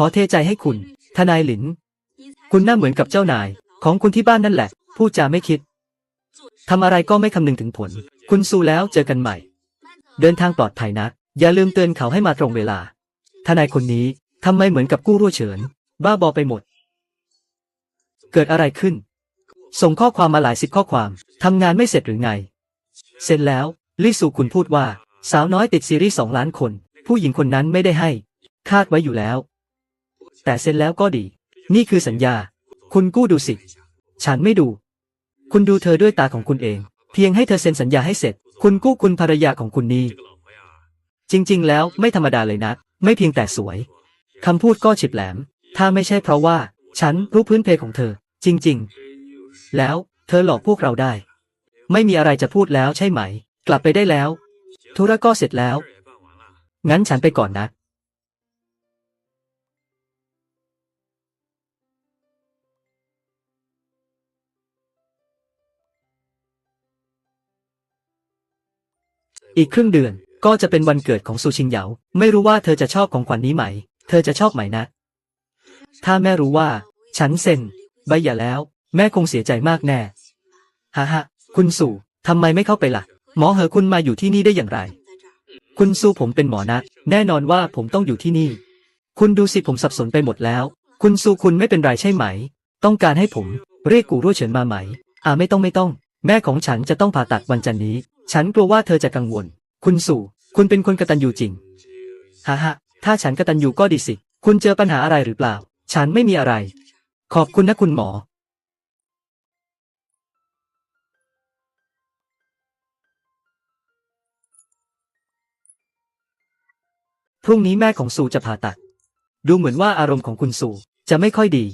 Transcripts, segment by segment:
ขอเทใจให้คุณ ทนายหลิน คุณน้าเหมือนกับเจ้านาย ของคุณที่บ้านนั่นแหละ พูดจาไม่คิด ทำอะไรก็ไม่คำนึงถึงผล คุณสู้แล้วเจอกันใหม่ เดินทางปลอดภัยนะ อย่าลืมเตือนเขาให้มาตรงเวลา ทนายคนนี้ทำไมเหมือนกับกู้รั่วเฉิน บ้าบอไปหมด เกิดอะไรขึ้น ส่งข้อความมาหลายสิบข้อความทำงานไม่เสร็จหรือไง เสร็จแล้วลิสูคุณพูดว่า สาวน้อยติดซีรีส์สองล้านคน ผู้หญิงคนนั้นไม่ได้ให้ คาดไว้อยู่แล้ว แต่เซ็นแล้วก็ดี นี่คือสัญญา คุณกู้ดูสิ ฉันไม่ดู คุณดูเธอด้วยตาของคุณเอง เพียงให้เธอเซ็นสัญญาให้เสร็จ คุณกู้คุณภรรยาของคุณนี่ จริง ๆ แล้วไม่ธรรมดาเลยนะ ไม่เพียงแต่สวย คำพูดก็ฉิบแหลม ถ้าไม่ใช่เพราะว่า ฉันรู้พื้นเพของเธอ จริง ๆ แล้วเธอหลอกพวกเราได้ ไม่มีอะไรจะพูดแล้วใช่ไหม กลับไปได้แล้ว ธุระก็เสร็จแล้ว งั้นฉันไปก่อนนะ อีกครึ่งเดือนก็จะเป็นวันเกิดของซูชิงเหยา ไม่รู้ว่าเธอจะชอบของขวัญนนี้ไหม เธอจะชอบไหมนะ ถ้าแม่รู้ว่า ฉันเซ็นใบหย่าแล้ว แม่คงเสียใจมากแน่ฮ่าฮ่าคุณสู่ทำไมไม่เข้าไปล่ะ หมอเหอคุณมาอยู่ที่นี่ได้อย่างไร คุณสู่ผมเป็นหมอนะ แน่นอนว่าผมต้องอยู่ที่นี่ คุณดูสิผมสับสนไปหมดแล้ว คุณสู่คุณไม่เป็นไรใช่ไหม ต้องการให้ผม เรียกกูรั่วเฉินมาไหม อ่าไม่ต้องไม่ต้อง แม่ของฉันจะต้องผ่าตัดวันจันทร์นี้ ฉันกลัวว่าเธอจะกังวล คุณสู่ คุณเป็นคนกตัญญูจริงฮ่าฮ่าถ้าฉันกตัญญูก็ดีสิ คุณเจอปัญหาอะไรหรือเปล่า ฉันไม่มีอะไร ขอบคุณนะคุณหมอ พรุ่งนี้แม่ของสูจะผ่าตัด ดูเหมือนว่าอารมณ์ของคุณสูจะไม่ค่อยดี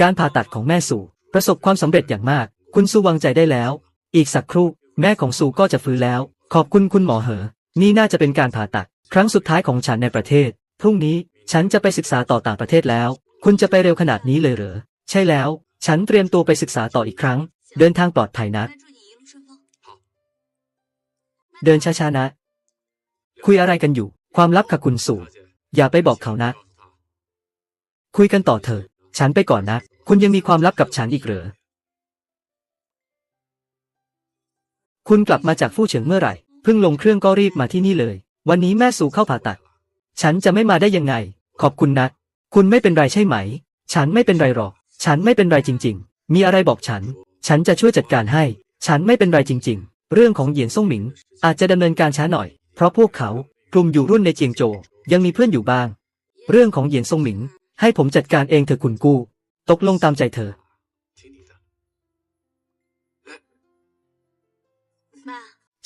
การผ่าตัดของแม่สูประสบความสำเร็จอย่างมาก คุณสูวางใจได้แล้ว อีกสักครู่ แม่ของสูก็จะฟื้นแล้ว ขอบคุณคุณหมอเหอ นี่น่าจะเป็นการผ่าตัด ครั้งสุดท้ายของฉันในประเทศ พรุ่งนี้ฉันจะไปศึกษาต่อต่างประเทศแล้ว คุณจะไปเร็วขนาดนี้เลยเหรอ ใช่แล้ว ฉันเตรียมตัวไปศึกษาต่ออีกครั้ง เดินทางปลอดภัยนะ เดินช้าๆนะ คุยอะไรกันอยู่ ความลับค่ะคุณสูอย่าไปบอกเขานะ คุยกันต่อเถอะ ฉันไปก่อนนะ คุณยังมีความลับกับฉันอีกเหรอ คุณกลับมาจากฟู่เฉิงเมื่อไหร่ เพิ่งลงเครื่องก็รีบมาที่นี่เลย วันนี้แม่สู่เข้าผ่าตัด ฉันจะไม่มาได้ยังไง ขอบคุณนะ คุณไม่เป็นไรใช่ไหม ฉันไม่เป็นไรหรอก ฉันไม่เป็นไรจริง ๆ มีอะไรบอกฉัน ฉันจะช่วยจัดการให้ ฉันไม่เป็นไรจริง ๆ เรื่องของเหยียนซ่งหมิง อาจจะดำเนินการช้าหน่อย เพราะพวกเขากลุ่มอยู่รุ่นในเจียงโจวยังมีเพื่อนอยู่บ้าง เรื่องของเหยียนซ่งหมิง ให้ผมจัดการเองเถอะคุณกู้ ตกลงตามใจเธอ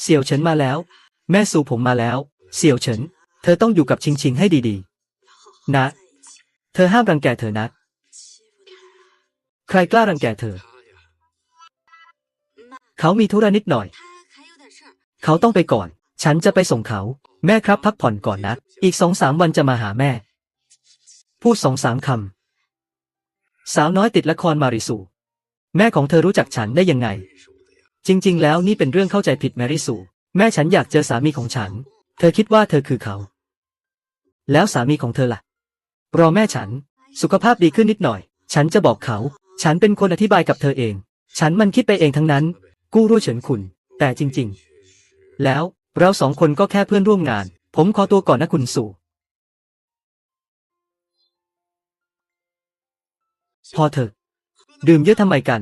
เสี่ยวเฉินมาแล้ว แม่สู่ผมมาแล้ว เสี่ยวเฉิน เธอต้องอยู่กับชิงชิงให้ดีๆ นะ เธอห้ามรังแกเธอนะ ใครกล้ารังแกเธอ เขามีธุระนิดหน่อย เขาต้องไปก่อน ฉันจะไปส่งเขา แม่ครับพักผ่อนก่อนนะ อีกสองสามวันจะมาหาแม่ พูดสองสามคำ สาวน้อยติดละครมาริสูแม่ของเธอรู้จักฉันได้ยังไง จริง ๆ แล้วนี่เป็นเรื่องเข้าใจผิดแมริสูแม่ฉันอยากเจอสามีของฉัน เธอคิดว่าเธอคือเขา แล้วสามีของเธอล่ะ รอแม่ฉัน สุขภาพดีขึ้นนิดหน่อย ฉันจะบอกเขา ฉันเป็นคนอธิบายกับเธอเอง ฉันมันคิดไปเองทั้งนั้น กู้รู้เฉินคุณ แต่จริง ๆ แล้วเราสองคนก็แค่เพื่อนร่วมงาน ผมขอตัวก่อนนะคุณสู่ พอเถอะ ดื่มเยอะทำไมกัน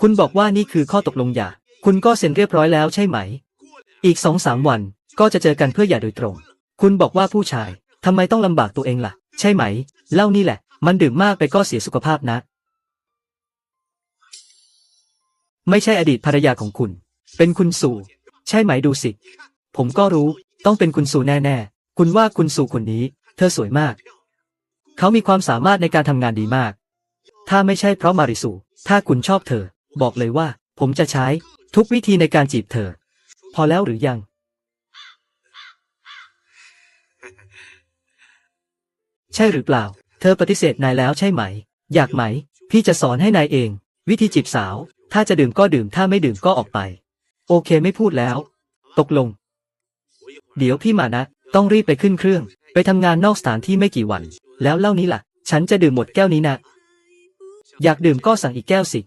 คุณบอกว่านี่คือข้อตกลงหย่า คุณก็เซ็นเรียบร้อยแล้วใช่ไหม อีกสองสามวันก็จะเจอกันเพื่อหย่าโดยตรง คุณบอกว่าผู้ชายทำไมต้องลำบากตัวเองล่ะ ใช่ไหม เล่านี่แหละ มันดื่มมากไปก็เสียสุขภาพนะ ไม่ใช่อดีตภรรยาของคุณ เป็นคุณสู่ ใช่ไหมดูสิ ผมก็รู้ต้องเป็นคุณสู่แน่ๆ คุณว่าคุณสู่คนนี้ เธอสวยมาก เขามีความสามารถในการทำงานดีมาก ถ้าไม่ใช่เพราะมาริสูถ้าคุณชอบเธอ บอกเลยว่า ผมจะใช้ ทุกวิธีในการจีบเธอ พอแล้วหรือยัง ใช่หรือเปล่า เธอปฏิเสธนายแล้วใช่ไหม อยากไหม พี่จะสอนให้นายเอง วิธีจีบสาว ถ้าจะดื่มก็ดื่มถ้าไม่ดื่มก็ออกไป โอเคไม่พูดแล้ว ตกลง เดี๋ยวพี่มานะ ต้องรีบไปขึ้นเครื่อง ไปทำงานนอกสถานที่ไม่กี่วัน แล้วเล่านี้ล่ะ ฉันจะดื่มหมดแก้วนี้นะ อยากดื่มก็สั่งอีกแก้วสิ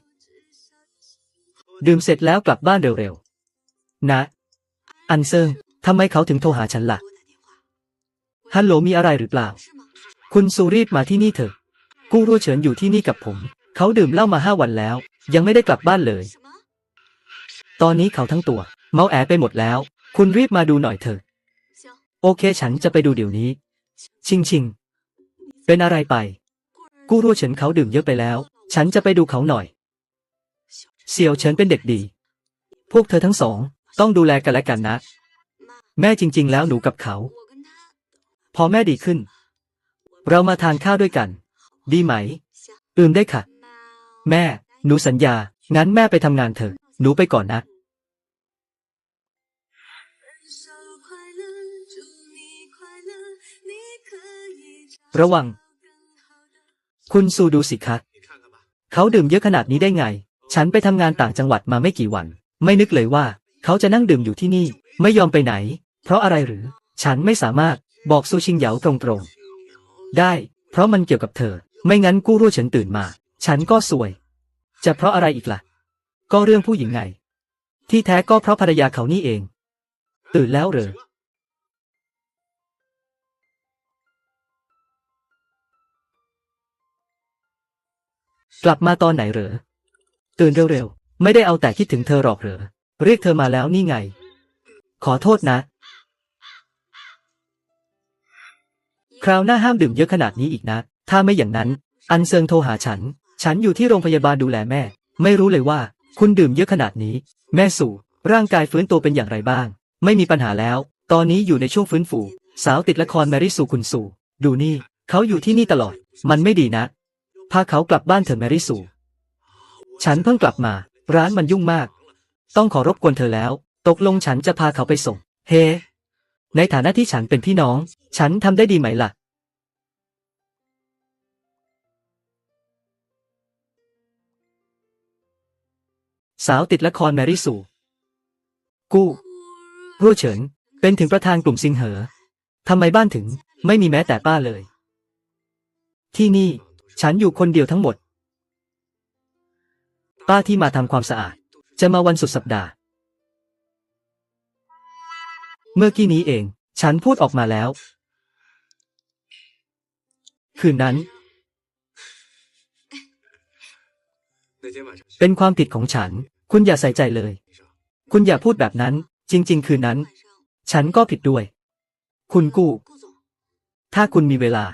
ดื่มเสร็จแล้วกลับบ้านเร็วๆ นะ อันเซิงทำไมเขาถึงโทรหาฉันล่ะ ฮัลโหลมีอะไรหรือเปล่า คุณซูรีบมาที่นี่เถอะ กู้รั่วเฉินอยู่ที่นี่กับผม เขาดื่มเหล้ามาห้าวันแล้ว ยังไม่ได้กลับบ้านเลย ตอนนี้เขาทั้งตัว เมาแอไปหมดแล้ว คุณรีบมาดูหน่อยเถอะ โอเคฉันจะไปดูเดี๋ยวนี้ ชิงชิง เป็นอะไรไป กู้รั่วเฉินเขาดื่มเยอะไปแล้ว ฉันจะไปดูเขาหน่อย เซียวเฉินเป็นเด็กดี พวกเธอทั้งสอง ต้องดูแลกันและกันนะ แม่จริง ๆ แล้วหนูกับเขา พอแม่ดีขึ้น เรามาทานข้าวด้วยกัน ดีไหม อืมได้ค่ะ แม่ หนูสัญญา งั้นแม่ไปทำงานเถอะ หนูไปก่อนนะระวัง คุณซูดูสิคะ เขาดื่มเยอะขนาดนี้ได้ไง ฉันไปทำงานต่างจังหวัดมาไม่กี่วัน ไม่นึกเลยว่า เขาจะนั่งดื่มอยู่ที่นี่ ไม่ยอมไปไหน เพราะอะไรหรือ ฉันไม่สามารถบอกซูชิงเหยาตรงๆ ได้ เพราะมันเกี่ยวกับเธอ ไม่งั้นกู้รั่วฉันตื่นมา ฉันก็สวย จะเพราะอะไรอีกล่ะ ก็เรื่องผู้หญิงไง ที่แท้ก็เพราะภรรยาเขานี่เอง ตื่นแล้วเหรอกลับมาตอนไหนเหรอ ตื่นเร็วๆ ไม่ได้เอาแต่คิดถึงเธอหรอกเหรอ เรียกเธอมาแล้วนี่ไง ขอโทษนะ คราวหน้าห้ามดื่มเยอะขนาดนี้อีกนะ ถ้าไม่อย่างนั้น อันเซิงโทรหาฉัน ฉันอยู่ที่โรงพยาบาลดูแลแม่ ไม่รู้เลยว่า คุณดื่มเยอะขนาดนี้ แม่สู่ ร่างกายฟื้นตัวเป็นอย่างไรบ้าง ไม่มีปัญหาแล้ว ตอนนี้อยู่ในช่วงฟื้นฟู สาวติดละครแมรี่สู่คุณสู่ ดูนี่ เขาอยู่ที่นี่ตลอด มันไม่ดีนะ พาเขากลับบ้านเถอะแมรี่สู ฉันเพิ่งกลับมา ร้านมันยุ่งมาก ต้องขอรบกวนเธอแล้ว ตกลงฉันจะพาเขาไปส่ง เฮในฐานะที่ฉันเป็นพี่น้อง ฉันทำได้ดีไหมล่ะ สาวติดละครแมรี่สูกู้รั่วเฉิน เป็นถึงประธานกลุ่มซิงเหอทำไมบ้านถึง ไม่มีแม้แต่ป้าเลย ที่นี่ ฉันอยู่คนเดียวทั้งหมด ป้าที่มาทำความสะอาด จะมาวันสุดสัปดาห์ เมื่อกี้นี้เอง ฉันพูดออกมาแล้ว คืนนั้น เป็นความผิดของฉัน คุณอย่าใส่ใจเลย คุณอย่าพูดแบบนั้น จริง ๆ คืนนั้น ฉันก็ผิดด้วย คุณกู้ ถ้าคุณมีเวลา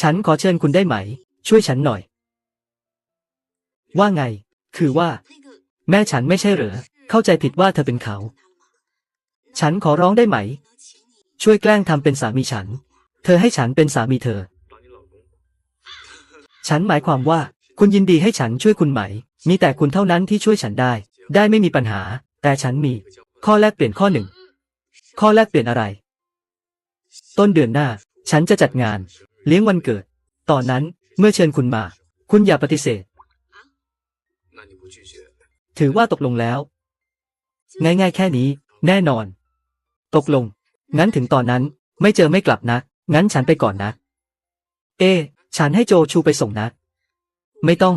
ฉันขอเชิญคุณได้ไหม ช่วยฉันหน่อย ว่าไง คือว่า แม่ฉันไม่ใช่เหรอ เข้าใจผิดว่าเธอเป็นเขา ฉันขอร้องได้ไหม ช่วยแกล้งทำเป็นสามีฉัน เธอให้ฉันเป็นสามีเธอ ฉันหมายความว่า คุณยินดีให้ฉันช่วยคุณไหม มีแต่คุณเท่านั้นที่ช่วยฉันได้ ได้ไม่มีปัญหา แต่ฉันมี ข้อแลกเปลี่ยนข้อหนึ่ง ข้อแลกเปลี่ยนอะไร ต้นเดือนหน้า ฉันจะจัดงาน เลี้ยงวันเกิด ตอนนั้นเมื่อเชิญคุณมา คุณอย่าปฏิเสธ ถือว่าตกลงแล้ว ง่ายๆ แค่นี้ แน่นอน ตกลง งั้นถึงตอนนั้นไม่เจอไม่กลับนะ งั้นฉันไปก่อนนะ เอ ฉันให้โจชูไปส่งนะ ไม่ต้อง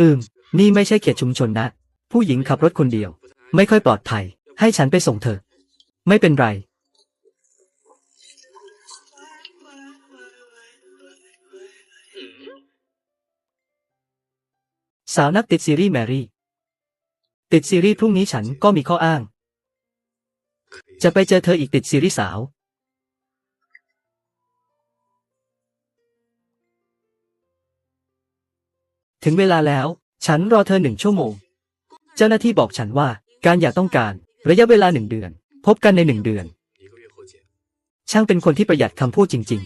อืม นี่ไม่ใช่เขตชุมชนนะ ผู้หญิงขับรถคนเดียว ไม่ค่อยปลอดภัย ให้ฉันไปส่งเธอ ไม่เป็นไร สาวนักติดซีรีส์แมรี่ ติดซีรีส์พรุ่งนี้ฉันก็มีข้ออ้าง จะไปเจอเธออีกติดซีรีส์สาว ถึงเวลาแล้ว ฉันรอเธอหนึ่งชั่วโมง เจ้าหน้าที่บอกฉันว่าการอยากต้องการ ระยะเวลาหนึ่งเดือน พบกันในหนึ่งเดือน ช่างเป็นคนที่ประหยัดคำพูดจริง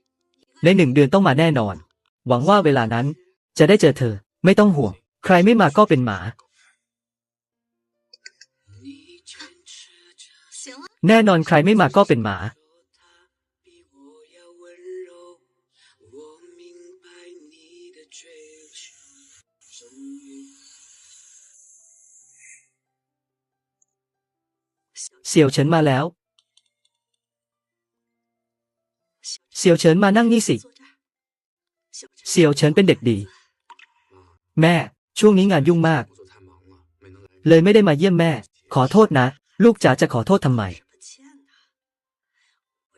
ๆ ในหนึ่งเดือนต้องมาแน่นอน หวังว่าเวลานั้นจะได้เจอเธอ ไม่ต้องห่วง ใครไม่มาก็เป็นหมา แน่นอนใครไม่มาก็เป็นหมา เสี่ยวเฉินมาแล้ว เสี่ยวเฉินมานั่งนี่สิ เสี่ยวเฉินเป็นเด็กดี แม่ ช่วงนี้งานยุ่งมาก เลยไม่ได้มาเยี่ยมแม่ ขอโทษนะ ลูกจ๋าจะขอโทษทำไม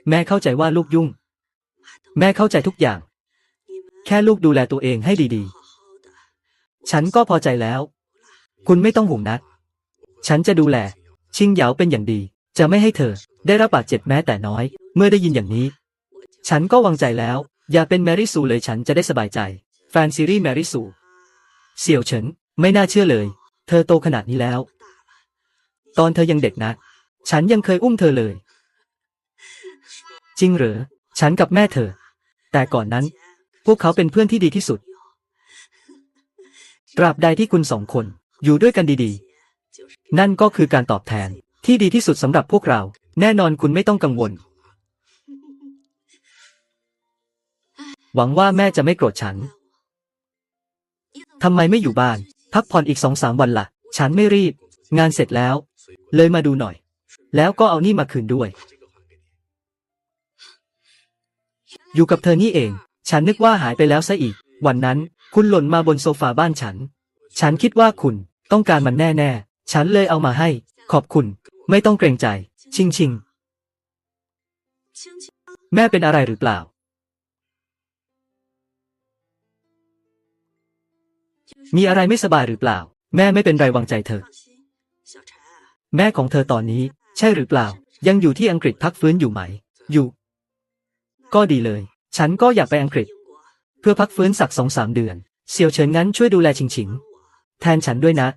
แม่เข้าใจว่าลูกยุ่ง แม่เข้าใจทุกอย่าง แค่ลูกดูแลตัวเองให้ดีๆ ฉันก็พอใจแล้ว คุณไม่ต้องห่วงนะ ฉันจะดูแล ชิงเหยาเป็นอย่างดี จะไม่ให้เธอ ได้รับบาดเจ็บแม้แต่น้อย เมื่อได้ยินอย่างนี้ ฉันก็วางใจแล้ว อย่าเป็นแมรี่ซูเลยฉันจะได้สบายใจ แฟนซีรีส์แมรี่ซู เสี่ยวเฉินไม่น่าเชื่อเลย เธอโตขนาดนี้แล้ว ตอนเธอยังเด็กนะ ฉันยังเคยอุ้มเธอเลย จริงเหรอ ฉันกับแม่เธอ แต่ก่อนนั้น พวกเขาเป็นเพื่อนที่ดีที่สุด ตราบใดที่คุณสองคนอยู่ด้วยกันดีๆ นั่นก็คือการตอบแทนที่ดีที่สุดสำหรับพวกเรา แน่นอนคุณไม่ต้องกังวล หวังว่าแม่จะไม่โกรธฉัน ทำไมไม่อยู่บ้าน พักผ่อนอีกสองสามวันละ่ะ ฉันไม่รีบ งานเสร็จแล้ว เลยมาดูหน่อย แล้วก็เอานี่มาคืนด้วย อยู่กับเธอนี่เอง ฉันนึกว่าหายไปแล้วซะอีก วันนั้น คุณหล่นมาบนโซฟาบ้านฉัน ฉันคิดว่าคุณต้องการมันแน่ๆ ฉันเลยเอามาให้ ขอบคุณ ไม่ต้องเกรงใจ ชิงชิง แม่เป็นอะไรหรือเปล่า มีอะไรไม่สบายหรือเปล่า แม่ไม่เป็นไรวางใจเธอ แม่ของเธอตอนนี้ ใช่หรือเปล่า ยังอยู่ที่อังกฤษพักฟื้นอยู่ไหม อยู่ ก็ดีเลย ฉันก็อยากไปอังกฤษ เพื่อพักฟื้นสักสองสามเดือนเซียวเฉินงั้นช่วยดูแลชิงชิง แทนฉันด้วยนะ